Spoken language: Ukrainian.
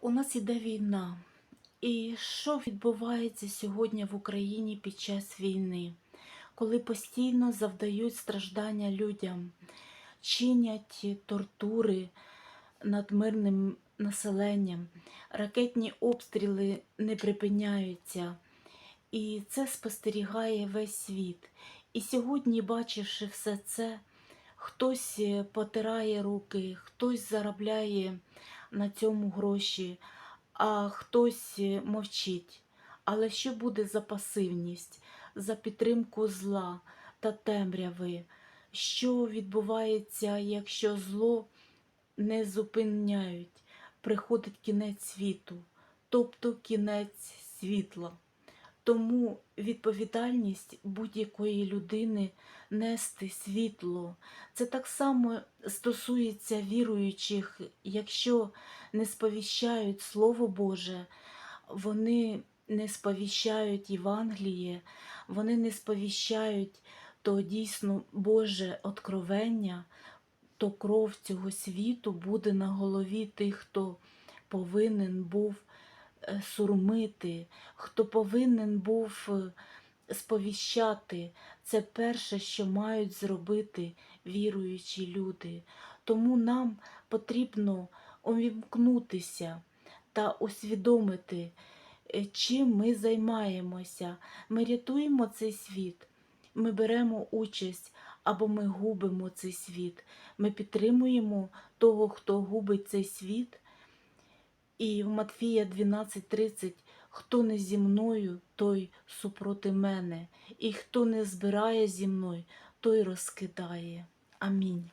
У нас іде війна. І що відбувається сьогодні в Україні під час війни, коли постійно завдають страждання людям, чинять тортури над мирним населенням, ракетні обстріли не припиняються. І це спостерігає весь світ. І сьогодні, бачивши все це, хтось е, потирає руки, хтось заробляє на цьому гроші, а хтось е, мовчить. Але що буде за пасивність, за підтримку зла та темряви? Що відбувається, якщо зло не зупиняють? Приходить кінець світу, тобто кінець світла. Тому відповідальність будь-якої людини нести світло. Це так само стосується віруючих, якщо не сповіщають Слово Боже, вони не сповіщають Євангеліє, вони не сповіщають то дійсно Боже откровення, то кров цього світу буде на голові тих, хто повинен був сурмити, хто повинен був е, сповіщати. Це перше, що мають зробити віруючі люди. Тому нам потрібно увімкнутися та усвідомити, е, чим ми займаємося. Ми рятуємо цей світ, ми беремо участь або ми губимо цей світ. Ми підтримуємо того, хто губить цей світ. І в Матфія 12:30 хто не зі мною, той супроти мене, і хто не збирає зі мною, той розкидає. Амінь.